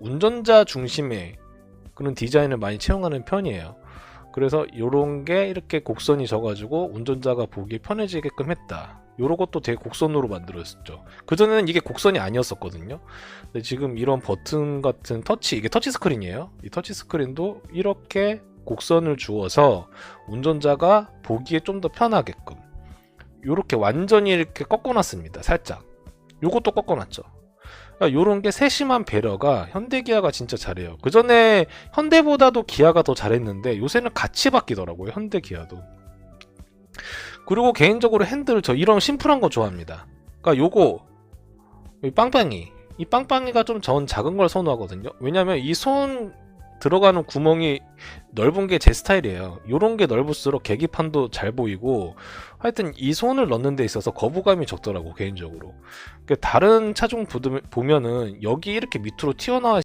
운전자 중심의 그런 디자인을 많이 채용하는 편이에요. 그래서 요런 게 이렇게 곡선이 져가지고 운전자가 보기 편해지게끔 했다. 요런 것도 되게 곡선으로 만들었었죠. 그전에는 이게 곡선이 아니었었거든요. 근데 지금 이런 버튼 같은 터치, 이게 터치 스크린이에요. 이 터치 스크린도 이렇게 곡선을 주어서 운전자가 보기에 좀 더 편하게끔 요렇게 완전히 이렇게 꺾어놨습니다. 살짝. 요것도 꺾어놨죠. 그러니까 요런 게 세심한 배려가 현대 기아가 진짜 잘해요. 그 전에 현대보다도 기아가 더 잘했는데 요새는 같이 바뀌더라고요. 현대 기아도. 그리고 개인적으로 핸들 저 이런 심플한 거 좋아합니다. 그러니까 요거 이 빵빵이 이 빵빵이가 좀 전 작은 걸 선호하거든요. 왜냐면 이 손 들어가는 구멍이 넓은 게 제 스타일이에요. 요런 게 넓을수록 계기판도 잘 보이고 하여튼 이 손을 넣는 데 있어서 거부감이 적더라고 개인적으로. 그 다른 차종 보면은 여기 이렇게 밑으로 튀어나와